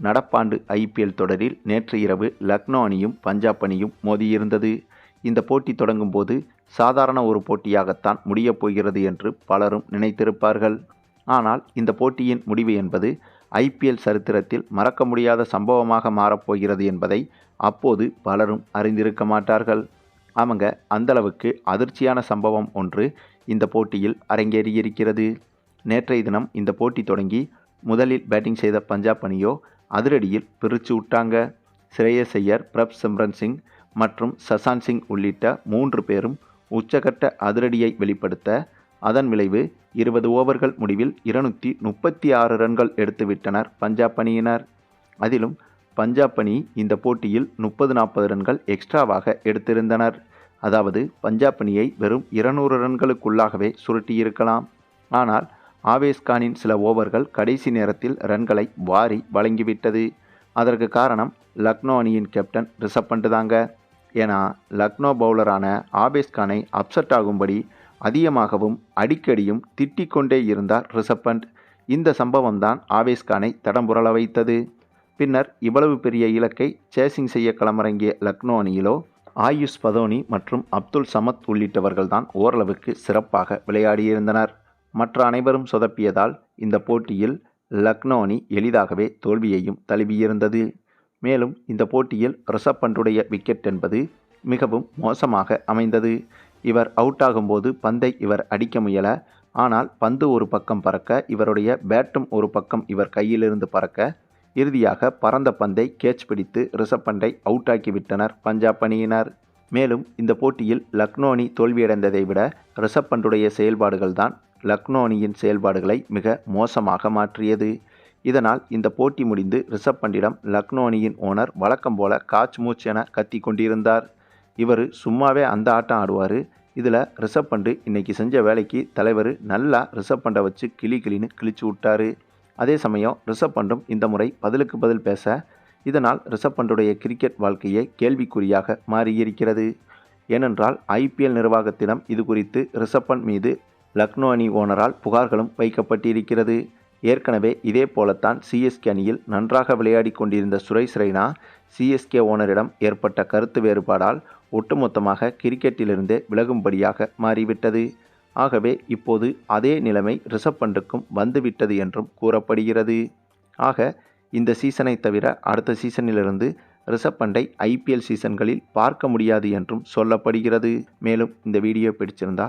நடப்பாண்டு ஐபிஎல் தொடரில் நேற்று இரவு லக்னோ அணியும் பஞ்சாப் அணியும் மோதியிருந்தது. இந்த போட்டி தொடங்கும் போது சாதாரண ஒரு போட்டியாகத்தான் முடியப் போகிறது என்று பலரும் நினைத்திருப்பார்கள். ஆனால் இந்த போட்டியின் முடிவு என்பது ஐபிஎல் சரித்திரத்தில் மறக்க முடியாத சம்பவமாக மாறப்போகிறது என்பதை அப்போது பலரும் அறிந்திருக்க மாட்டார்கள். ஆமாங்க அந்தளவுக்கு அதிர்ச்சியான சம்பவம் ஒன்று இந்த போட்டியில் அரங்கேறியிருக்கிறது. நேற்றைய தினம் இந்த போட்டி தொடங்கி முதலில் பேட்டிங் செய்த பஞ்சாப் அணியோ அதிரடியில் பிரித்து விட்டாங்க. ஸ்ரேயஸ் ஐயர் பிரப் சிம்ரன் சிங் மற்றும் சசாந்த் சிங் உள்ளிட்ட மூன்று பேரும் உச்சகட்ட அதிரடியை வெளிப்படுத்த அதன் விளைவு இருபது ஓவர்கள் முடிவில் இருநூற்றி முப்பத்தி ஆறு ரன்கள் எடுத்துவிட்டனர் பஞ்சாப் அணியினர். அதிலும் பஞ்சாப் அணி இந்த போட்டியில் முப்பது நாற்பது ரன்கள் எக்ஸ்ட்ராவாக எடுத்திருந்தனர். அதாவது பஞ்சாப் அணியை வெறும் இருநூறு ரன்களுக்குள்ளாகவே சுருட்டியிருக்கலாம். ஆனால் ஆவேஸ்கானின் சில ஓவர்கள் கடைசி நேரத்தில் ரன்களை வாரி வழங்கிவிட்டது. அதற்கு காரணம் லக்னோ அணியின் கேப்டன் ரிஷப் பண்ட் தாங்க. ஏன்னா லக்னோ பவுலரான ஆபேஸ்கானை அப்செட் ஆகும்படி அதிகமாகவும் அடிக்கடியும் திட்டிக்கொண்டே இருந்தார் ரிஷப் பண்ட் இந்த சம்பவம் தான் ஆவேஸ் தடம்புரள வைத்தது. பின்னர் இவ்வளவு பெரிய இலக்கை சேசிங் செய்ய களமிறங்கிய லக்னோ அணியிலோ ஆயுஷ் பதோனி மற்றும் அப்துல் சமத் உள்ளிட்டவர்கள்தான் ஓரளவுக்கு சிறப்பாக விளையாடியிருந்தனர். மற்ற அனைவரும் சொதப்பியதால் இந்த போட்டியில் லக்னோ அணி எளிதாகவே தோல்வியையும் தழுவியிருந்தது. மேலும் இந்த போட்டியில் ரிஷப் பண்டுடைய விக்கெட் என்பது மிகவும் மோசமாக அமைந்தது. இவர் அவுட் ஆகும்போது பந்தை இவர் அடிக்க முயல ஆனால் பந்து ஒரு பக்கம் பறக்க இவருடைய பேட்டும் ஒரு பக்கம் இவர் கையிலிருந்து பறக்க இறுதியாக பறந்த பந்தை கேட்ச் பிடித்து ரிஷப் பண்டை அவுட் ஆக்கிவிட்டனர் பஞ்சாப் அணியினர். மேலும் இந்த போட்டியில் லக்னோ அணி தோல்வியடைந்ததை விட ரிஷப் பண்டுடைய செயல்பாடுகள்தான் லக்னோ அணியின் செயல்பாடுகளை மிக மோசமாக மாற்றியது. இதனால் இந்த போட்டி முடிந்து ரிஷப் பண்டிடம் லக்னோ அணியின் ஓனர் வழக்கம் போல காச் மூச் என கத்தி கொண்டிருந்தார். இவர் சும்மாவே அந்த ஆட்டம் ஆடுவார். இதில் ரிஷப் பண்டு இன்னைக்கு செஞ்ச வேலைக்கு தலைவர் நல்லா ரிஷப் பண்டை வச்சு கிளி கிளின்னு கிழிச்சு விட்டார். அதே சமயம் ரிஷப் பண்டும் இந்த முறை பதிலுக்கு பதில் பேச இதனால் ரிஷப் பண்டுடைய கிரிக்கெட் வாழ்க்கையை கேள்விக்குறியாக மாறியிருக்கிறது. ஏனென்றால் ஐபிஎல் நிர்வாகத்திடம் இது குறித்து ரிஷப் பண்ட் மீது லக்னோ அணி ஓனரால் புகார்களும் வைக்கப்பட்டிருக்கிறது. ஏற்கனவே இதே போலத்தான் சிஎஸ்கே அணியில் நன்றாக விளையாடி கொண்டிருந்த சுரேஷ் ரெய்னா சிஎஸ்கே ஓனரிடம் ஏற்பட்ட கருத்து வேறுபாடால் ஒட்டுமொத்தமாக கிரிக்கெட்டிலிருந்தே விலகும்படியாக மாறிவிட்டது. ஆகவே இப்போது அதே நிலைமை ரிஷப் பண்டுக்கும் வந்துவிட்டது என்றும் கூறப்படுகிறது. ஆக இந்த சீசனை தவிர அடுத்த சீசனிலிருந்து ரிஷப் பண்டை ஐபிஎல் சீசன்களில் பார்க்க முடியாது என்றும் சொல்லப்படுகிறது. மேலும் இந்த வீடியோ பிடிச்சிருந்தா